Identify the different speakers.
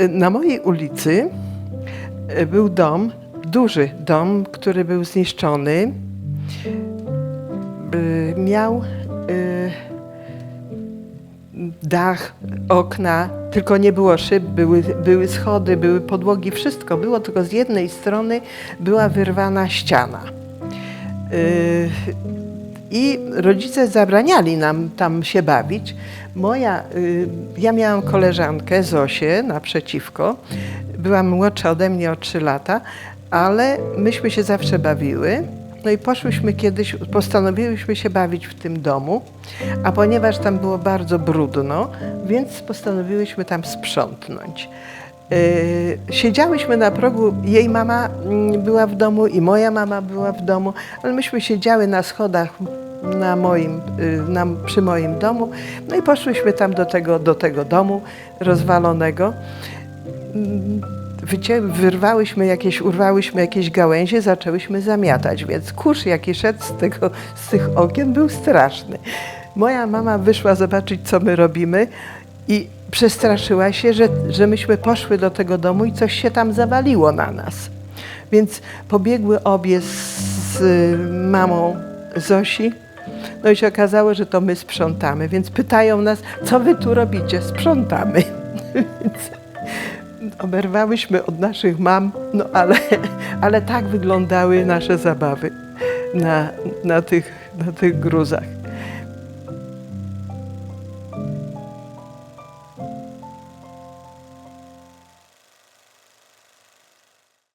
Speaker 1: Y, Na mojej ulicy y, był dom, duży dom, który był zniszczony. Y, Miał dach, okna, tylko nie było szyb, były, były schody, były podłogi, wszystko było, tylko z jednej strony była wyrwana ściana. Y, I rodzice zabraniali nam tam się bawić. Moja, y, ja miałam koleżankę Zosię naprzeciwko. Była młodsza ode mnie o 3 lata, ale myśmy się zawsze bawiły. No i poszłyśmy kiedyś, postanowiłyśmy się bawić w tym domu, a ponieważ tam było bardzo brudno, więc postanowiłyśmy tam sprzątnąć. Yy, Siedziałyśmy na progu, jej mama mm, była w domu i moja mama była w domu, ale myśmy siedziały na schodach na moim, yy, na, przy moim domu. No i poszłyśmy tam do tego, do tego domu rozwalonego. Wycie, wyrwałyśmy jakieś, urwałyśmy jakieś gałęzie, zaczęłyśmy zamiatać, więc kurz jaki szedł z, tego, z tych okien był straszny. Moja mama wyszła zobaczyć, co my robimy i przestraszyła się, że, że myśmy poszły do tego domu i coś się tam zawaliło na nas. Więc pobiegły obie z mamą Zosi. No i się okazało, że to my sprzątamy, więc pytają nas, co wy tu robicie? Sprzątamy. Oberwałyśmy od naszych mam, no ale, ale tak wyglądały nasze zabawy na, na, tych, na tych gruzach.